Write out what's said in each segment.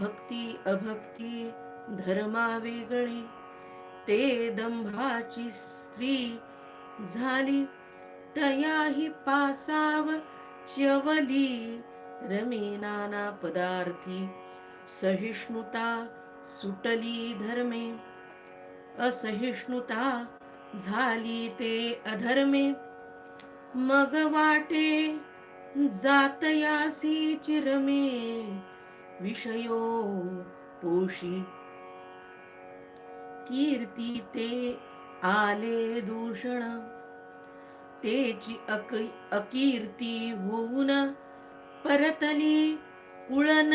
भक्ती अभक्ती धर्मा वेगळी ते दंभाची स्त्री झाली तयाही पासाव च्यवली. रमे नाना पदार्थी सहिष्णुता सुटली धर्मे. असहिष्णुता झाली ते अधर्मे. मग वाटे जातयासी चिरमे. विषयो पोषी। कीर्ती ते आले दूषण तेची अक अकीर्ती होऊन परतली कुळन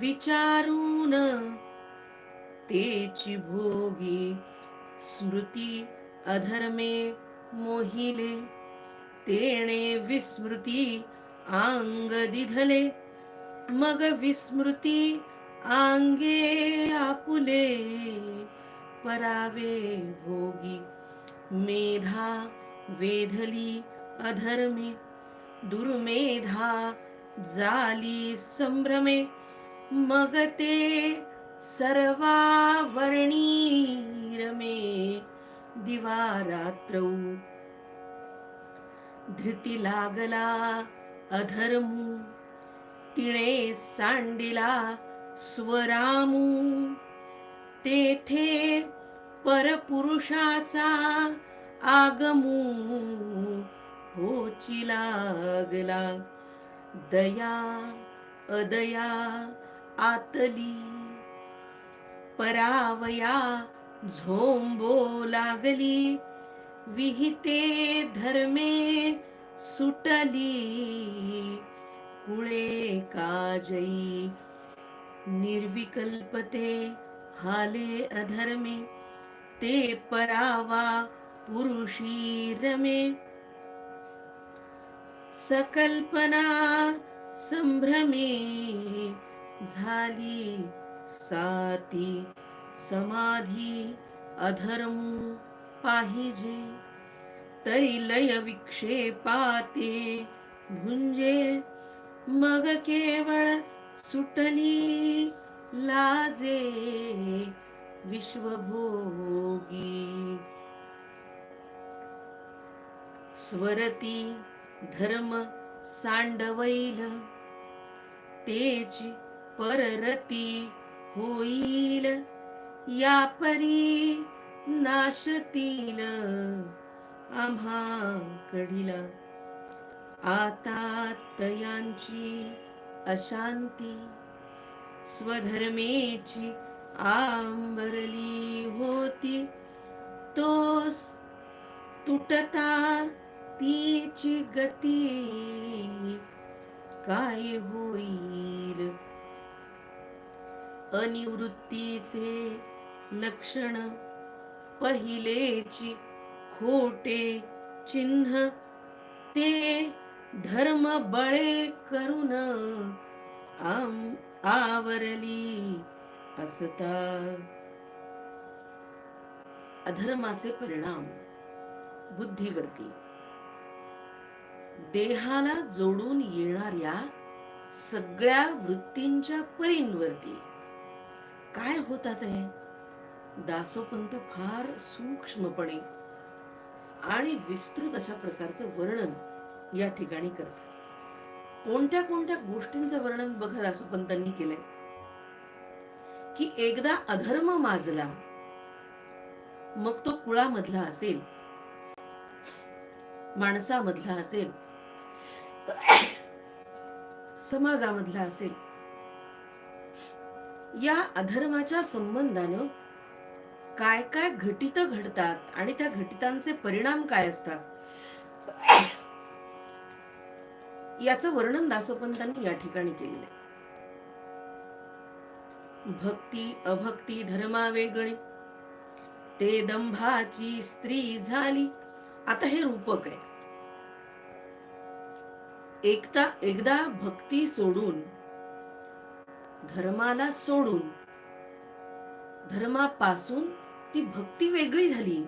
विचारून तेची भोगी स्मृती अधर्मे मोहिले तेणे विस्मृती आंग दिधले। मग विस्मृती आंगे आपुले परावे भोगी. मेधा वेधली अधर्मे दुर्मेधा जाली संभ्रमे. मग ते सर्वावर्णी रमे दिवा रात्रौ धृती लागला अधर्मू तिणे सांडिला स्वरामू. तेथे परपुरुषाचा आगमू होची लागला. दया अदया आतली. परावया झोंबो लागली. विहिते धर्मे सुटली. काजयी निर्विकल्पते हाले अधर्मे ते परावा पुरुषी रमे। सकल्पना संभ्रमे झाली साती समाधी अधर्मू पाहिजे। तरी लय विक्षेपाते भुंजे मग केवळ सुटली लाजे विश्वभोगी. स्वरती धर्म सांडवैल तेज पररती होईल या परी नाशतील आम्हा कडीला आता तयांची अशांती स्वधर्मेची आंबरली होती. तो तुटता तीची गती काय होईल? अनिवृत्तीचे लक्षण पहिलेची खोटे चिन्ह ते धर्म बळे करून आम आवरली असता. अधर्माचे परिणाम बुद्धीवरती. देहाला जोडून येणाऱ्या सगळ्या वृत्तींच्या परींवरती. काय होतात हे? दासोपंत फार सूक्ष्मपणे आणि विस्तृत अशा प्रकारचं वर्णन या ठिकाणी करतात कोणत्या कोणत्या गोष्टींचं वर्णन बघत असो पण त्यांनी केलंय. की एकदा अधर्म माजला मग तो कुळामधला असेल माणसामधला असेल समाजामधला असेल या अधर्माच्या संबंधानं काय काय घटित घडतात आणि त्या घटितांचे परिणाम काय असतात. याचं वर्णन दासोपंतांनी या ठिकाणी केलेलं आहे. भक्ती अभक्ती धर्मा वेगळी ते दंभाची स्त्री झाली. आता हे रूपक आहे. एकदा एकदा भक्ती सोडून धर्माला सोडून धर्मापासून ती भक्ती वेगळी झाली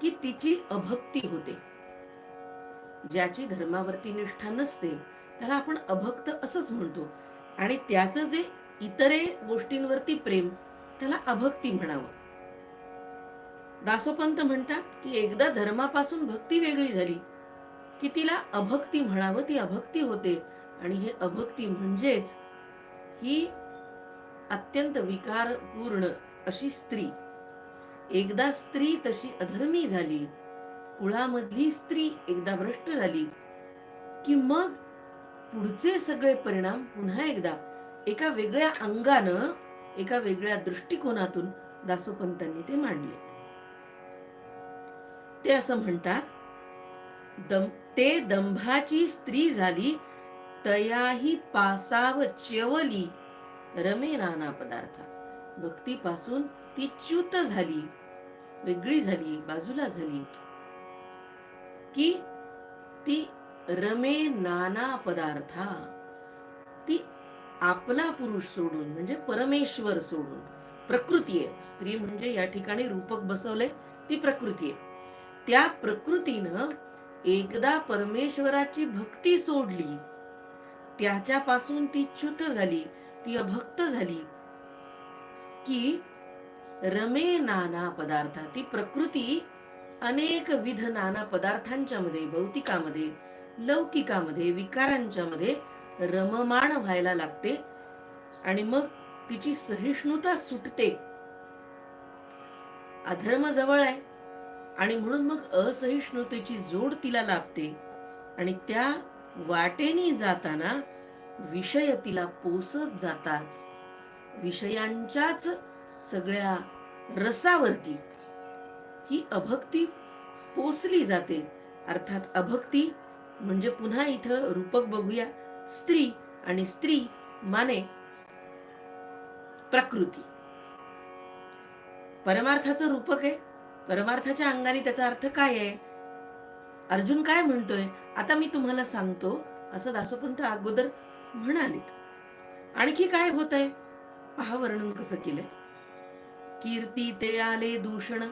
की तिची अभक्ती होते. ज्याची धर्मावरती निष्ठा नसते त्याला आपण अभक्त असंच म्हणतो. आणि त्याचं जे इतरे गोष्टींवरती प्रेम त्याला अभक्ती म्हणावं. दासोपंत म्हणतात की एकदा धर्मापासून भक्ती वेगळी झाली की तिला अभक्ती म्हणावं ती अभक्ती होते. आणि हे अभक्ती म्हणजेच ही अत्यंत विकारपूर्ण अशी स्त्री. एकदा स्त्री तशी अधर्मी झाली कुळामधली स्त्री एकदा भ्रष्ट झाली की मग पुढचे सगळे परिणाम पुन्हा एकदा एका वेगळ्या अंगानं एका वेगळ्या दृष्टिकोनातून दासोपंतांनी ते मांडले. ते असं म्हणतात दम ते दंभाची स्त्री झाली तयाही पासाव चेवली रमे नाना पदार्थ. भक्तीपासून ती च्युत झाली वेगळी झाली बाजूला झाली. की ती रमे नाना पदार्था ती आपला पुरुष सोडून म्हणजे परमेश्वर सोडून प्रकृती आहे. स्त्री म्हणजे या ठिकाणी रूपक बसवले ती प्रकृती आहे. त्या प्रकृतीनं एकदा परमेश्वराची भक्ती सोडली त्याच्यापासून ती च्युत झाली ती अभक्त झाली की रमे नाना पदार्थ ती प्रकृती अनेक विध नाना पदार्थांच्या मध्ये भौतिकामध्ये लौकिकामध्ये विकारांच्या मध्ये रममाण व्हायला लागते आणि मग तिची सहिष्णुता सुटते. अधर्म जवळ आहे आणि म्हणून मग असहिष्णुतेची जोड तिला लागते आणि त्या वाटेने जाताना विषय तिला पोसत जातात. विषयांच्याच सगळ्या रसावरती ही अभक्ती पोसली जाते. अर्थात अभक्ती म्हणजे पुन्हा इथं रूपक बघूया. स्त्री आणि स्त्री माने प्रकृती. परमार्थाचं रूपक आहे. परमार्थाच्या अंगाने त्याचा अर्थ काय आहे? अर्जुन काय म्हणतोय? आता मी तुम्हाला सांगतो असं दासोपंत अगोदर म्हणाले आणखी काय होत आहे पहा वर्णन कसं केलंय. कीर्ती ते आले दूषण.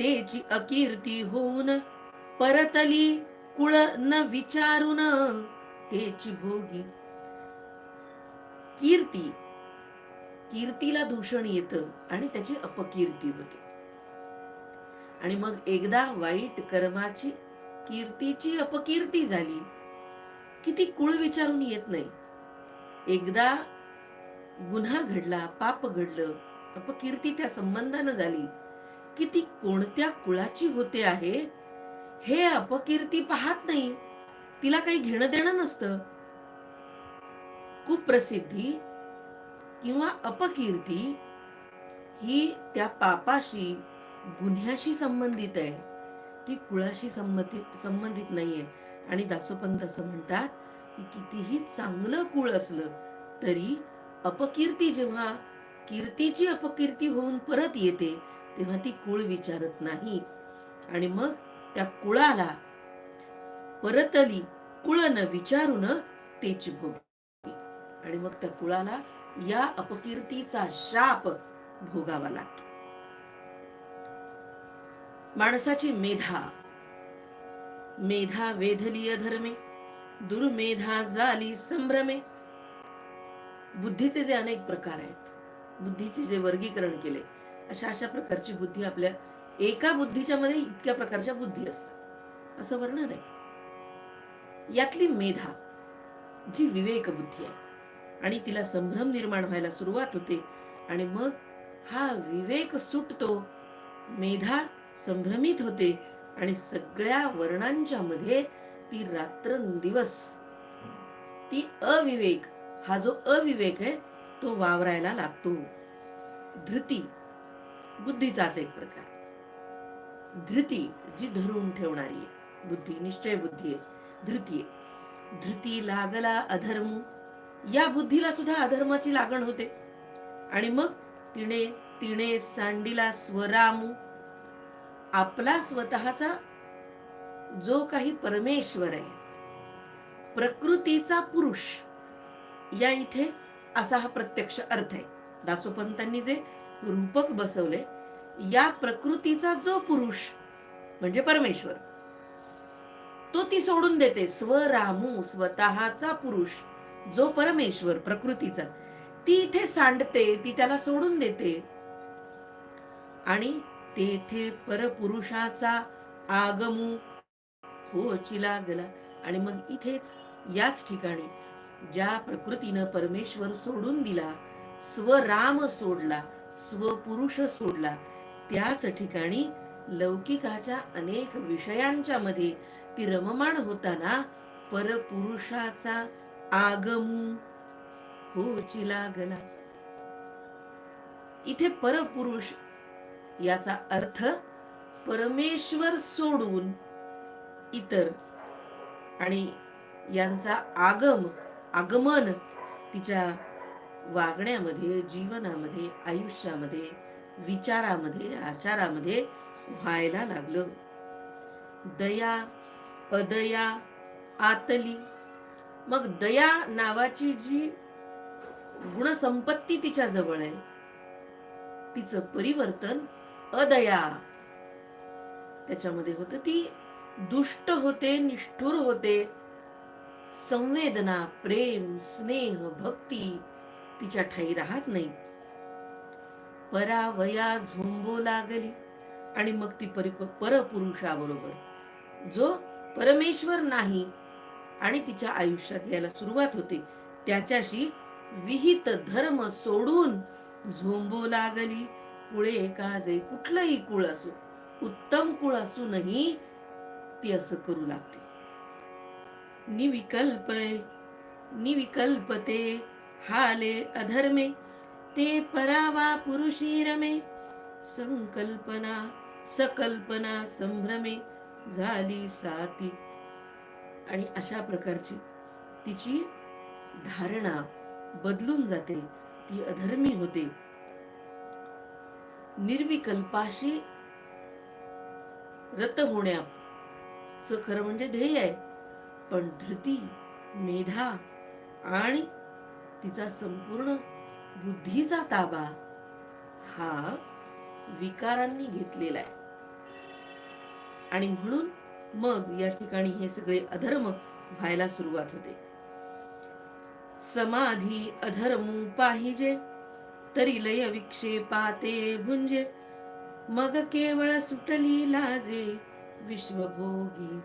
तेची अकीर्ती होऊन परतली कुळ न विचारून तेची भोगी. कीर्ती. कीर्तीला दूषण येतं आणि त्याची अपकीर्ती होते. आणि मग एकदा वाईट कर्माची कीर्तीची अपकीर्ती झाली की ती कुळ विचारून येत नाही. एकदा गुन्हा घडला पाप घडलं अपकीर्ती त्या संबंधानं झाली. की ती कोणत्या कुळाची होते आहे? हे अपकीर्ती पाहत नाही. तिला काही घेणं देणं नसतं. कुप्रसिद्धी किंवा अपकीर्ती ही त्या पापाशी गुन्ह्याशी संबंधित आहे. ती कुळाशी संबंधित संबंधित नाहीये. आणि दासोपंत असं म्हणतात की कितीही चांगलं कुळ असलं तरी अपकीर्ती जेव्हा कीर्तीची अपकीर्ती होऊन परत येते तेव्हा ती कुळ विचारत नाही. आणि मग त्या कुळाला परतली. कुळ न विचारून तेची भोग आणि मग त्या कुळाला या अपकीर्तीचा शाप भोगावा लागतो. माणसाची मेधा. मेधा वेधली अधर्मे दुर्मेधा झाली संभ्रमे. बुद्धीचे जे अनेक प्रकार आहेत. बुद्धीचे जे वर्गीकरण केले. अशा अशा प्रकारची बुद्धी आपल्या एका बुद्धीच्या मध्ये इतक्या प्रकारच्या बुद्धी असतात. असं वर्णन आहे. यातली मेधा जी विवेक बुद्धी आहे. आणि तिला संभ्रम निर्माण व्हायला सुरुवात होते. आणि मग हा विवेक सुटतो मेधा संभ्रमित होते आणि सगळ्या वर्णांच्या मध्ये ती रात्रंदिवस ती अविवेक हा जो अविवेक आहे तो वावरायला लागतो. धृती बुद्धीचाच एक प्रकार. धृती जी धरून ठेवणारी आहे. बुद्धी निश्चय बुद्धी आहे. धृती आहे. धृती लागला अधर्म. या बुद्धीला सुद्धा अधर्माची लागण होते. आणि मग तिने तिने सांडीला स्वरामू. आपला स्वतःचा जो काही परमेश्वर आहे. प्रकृतीचा पुरुष. या इथे असा हा प्रत्यक्ष अर्थ आहे. दासोपंतांनी जे रूपक बसवले या प्रकृतीचा जो पुरुष म्हणजे परमेश्वर तो ती सोडून देते स्वरामू स्वतःचा पुरुष जो परमेश्वर प्रकृतीचा. ती इथे सांडते ती त्याला सोडून देते. आणि तेथे परपुरुषाचा आगमू होची लागला आणि मग इथेच याच ठिकाणी ज्या प्रकृतीनं परमेश्वर सोडून दिला स्वराम सोडला स्वपुरुष सोडला. त्याच ठिकाणी लौकिकाच्या अनेक विषयांच्या मध्ये ती रममाण होताना परपुरुषाचा आगमू होची लागला. इथे परपुरुष याचा अर्थ परमेश्वर सोडून इतर आणि यांचा आगम आगमन तिच्या वागण्यामध्ये जीवनामध्ये आयुष्यामध्ये विचारामध्ये आचारामध्ये व्हायला लागलं. दया अदया आतली. मग दया नावाची जी गुणसंपत्ती तिच्या जवळ आहे तिचं परिवर्तन अदया त्याच्यामध्ये होतं. ती दुष्ट होते निष्ठुर होते. संवेदना प्रेम स्नेह भक्ती तिच्या ठाई राहत नाही. परावया झोंबो लागली आणि मग ती परिप परपुरुषाबरोबर. जो परमेश्वर नाही आणि तिच्या आयुष्यात यायला सुरुवात होते त्याच्याशी विहित धर्म सोडून झोंबो लागली. कुळे का कुठलंही कुळ असो उत्तम कुळ असूनही ती असं करू लागते. निविकल्प निविकल्पते हाले अधर्मे ते परावा पुरुषी रमे संकल्पना सकल्पना संभ्रमे झाली साती आणि अशा प्रकारची तिची धारणा बदलून जाते ती अधर्मी होते. निर्विकल्पाशी रत होण्याचं खरं म्हणजे ध्येय आहे. पण धृती मेधा आणि तिचा संपूर्ण बुद्धीचा ताबा हा विकारांनी घेतलेला आहे. आणि म्हणून मग या ठिकाणी हे सगळे अधर्म व्हायला सुरुवात होते. समाधी अधर्म पाहिजे तरी लय विक्षेपाते भुंजे मग केवळ सुटली लाजे विश्वभोगी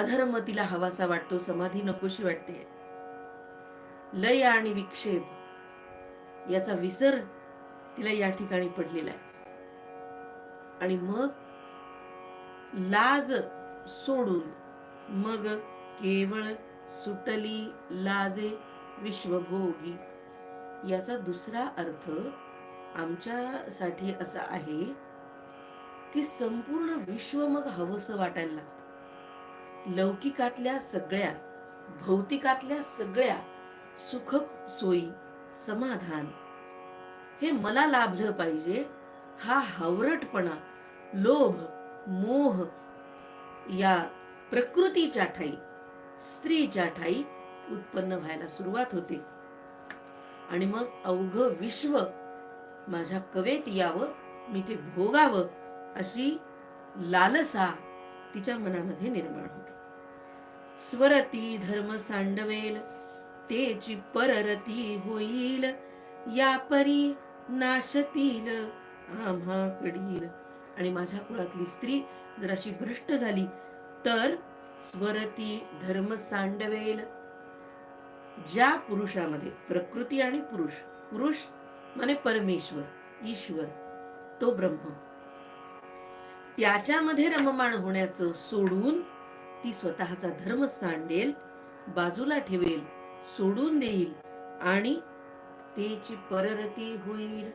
अधर्म तिला हवासा वाटतो समाधी नकोशी वाटते. लय आणि विक्षेप याचा विसर तिला या ठिकाणी पडलेला आहे. आणि मग लाज सोडून मग केवळ सुटली लाजे विश्वभोगी याचा दुसरा अर्थ आमच्यासाठी असा आहे की संपूर्ण विश्व मग हवस वाटायला लागतं. लौकिकातल्या सगळ्या भौतिकातल्या सगळ्या सुख सोयी समाधान. हे मला लाभलं पाहिजे हा हावरटपणा लोभ मोह या प्रकृतीच्या ठाई स्त्रीच्या ठाई उत्पन्न व्हायला सुरुवात होते. आणि मग अवघ विश्व माझ्या कवेत यावं मी ते भोगावं अशी लालसा तिच्या मनामध्ये निर्माण होते. स्वरती धर्म सांडवेल तेची पररती होईल या परी नाशतील आम्हाकडील आणि माझ्या कुळातली स्त्री जर अशी भ्रष्ट झाली तर स्वरती धर्म सांडवेल. ज्या पुरुषामध्ये प्रकृती आणि पुरुष पुरुष माने परमेश्वर ईश्वर तो ब्रह्म त्याच्यामध्ये रममाण होण्याचं सोडून ती स्वतःचा धर्म सांडेल बाजूला ठेवेल सोडून देईल आणि तेची पररती होईल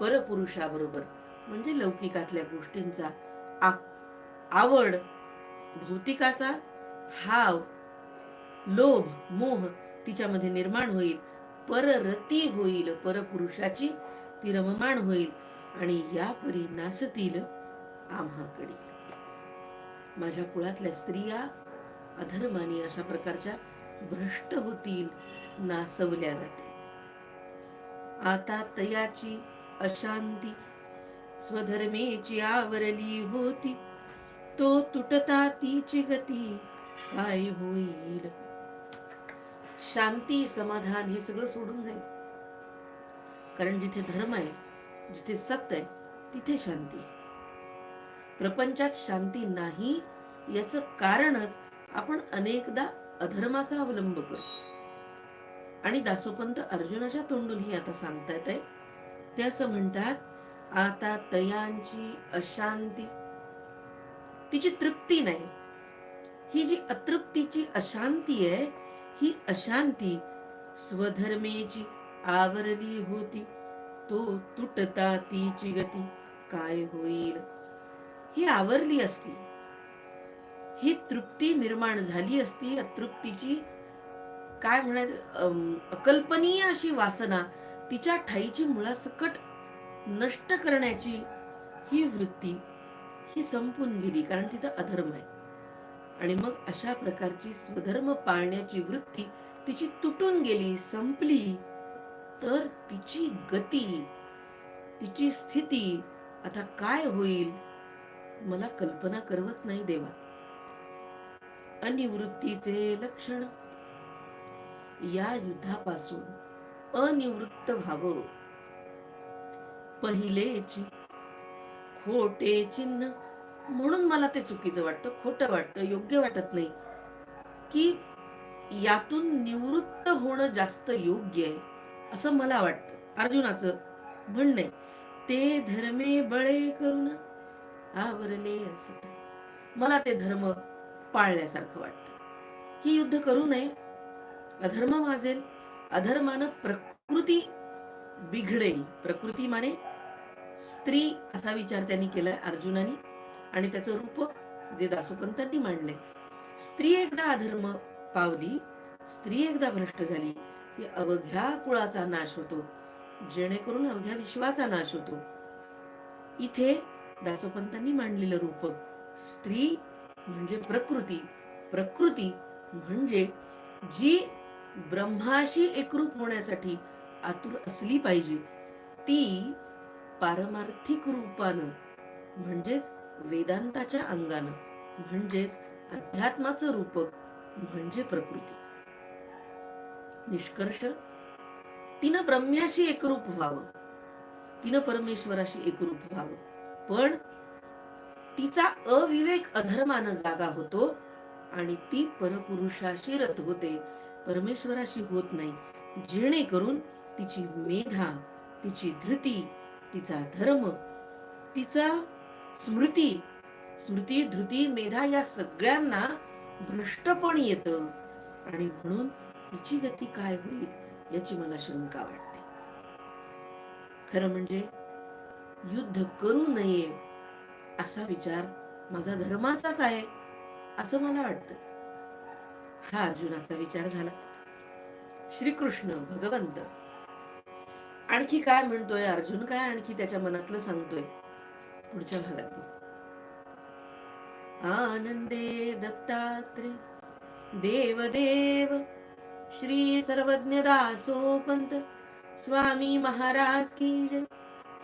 परपुरुषाबरोबर. म्हणजे लौकिकातल्या गोष्टींचा आ- आवड भौतिकाचा हाव लोभ मोह तिच्यामध्ये निर्माण होईल. पररती होईल परपुरुषाची ती रममाण होईल आणि या परी नासतील आम्हाकडे माझ्या कुळातल्या स्त्रिया अधर्माने अशा प्रकारच्या भ्रष्ट होतील नासवल्या जातील. आता तयाची अशांती स्वधर्मेची आवरली होती. तो तुटता तीची गती काय होईल? शांती समाधान हे सगळं सोडून जाईल. कारण जिथे धर्म आहे जिथे सत्य आहे तिथे शांती आहे. प्रपंचात शांती नाही याचं कारणच आपण अनेकदा अधर्माचा अवलंब करतो. आणि दासोपंत अर्जुनाच्या तोंडून ही आता सांगता आहे ते असं म्हणतात आता तयांची अशांती. तिची तृप्ती नाही. ही जी अतृप्तीची अशांती आहे ही अशांती स्वधर्मेची आवरली होती. तो तुटता तिची गती. काय होईल? ही आवरली असती. ही तृप्ती निर्माण झाली असती. अतृप्तीची काय म्हणायचं अकल्पनीय अशी वासना तिच्या ठाईची मुळासकट नष्ट करण्याची ही वृत्ती ही संपून गेली कारण तिथं अधर्म आहे. आणि मग अशा प्रकारची स्वधर्म पाळण्याची वृत्ती तिची तुटून गेली संपली. तर तिची गती तिची स्थिती आता काय होईल? मला कल्पना करवत नाही देवा. अनिवृत्तीचे लक्षण. या युद्धापासून अनिवृत्त व्हावं. पहिलेची खोटे चिन्ह म्हणून मला ते चुकीचं वाटतं खोटं वाटतं योग्य वाटत नाही. की यातून निवृत्त होणं जास्त योग्य आहे असं मला वाटतं. अर्जुनाचं म्हणणं आहे ते धर्मे बळे करून आवरले असत मला ते धर्म पाळल्यासारखं वाटतं. की युद्ध करू नये. अधर्म वाजेल. अधर्मानं प्रकृती बिघडेल. प्रकृती माने स्त्री असा विचार त्यांनी केलाय अर्जुनाने. आणि त्याचं रूपक जे दासोपंतांनी मांडले. स्त्री एकदा अधर्म पावली. स्त्री एकदा भ्रष्ट झाली. की अवघ्या कुळाचा नाश होतो. जेणेकरून अवघ्या विश्वाचा नाश होतो. इथे दासोपंतांनी मांडलेलं रूपक स्त्री म्हणजे प्रकृती. प्रकृती म्हणजे जी ब्रह्माशी एकरूप होण्यासाठी आतुर असली पाहिजे. ती पारमार्थिक रूपानं म्हणजेच वेदांताच्या अंगानं म्हणजेच अध्यात्माचं रूपक म्हणजे प्रकृती. निष्कर्ष तिनं ब्रह्म्याशी एकरूप व्हावं. तिनं परमेश्वराशी एकरूप व्हावं. पण तिचा अविवेक अधर्मानं जागा होतो आणि ती परपुरुषाशी रथ होते. परमेश्वराशी होत नाही. जेणेकरून तिची मेधा तिची धृती तिचा धर्म तिचा स्मृती स्मृती धृती मेधा या सगळ्यांना भ्रष्टपण येत. आणि म्हणून तिची गती काय होईल याची मला शंका वाटते. खरं म्हणजे युद्ध करू नये असा विचार माझा धर्माचाच आहे असं मला वाटत. हा अर्जुनाचा विचार झाला. श्रीकृष्ण भगवंत. आणखी काय म्हणतोय? अर्जुन काय आणखी त्याच्या मनातलं सांगतोय? पुढच्या भागात आनंदे दत्तात्रे देवदेव श्री सर्वज्ञ दासोपंत स्वामी महाराज की जय.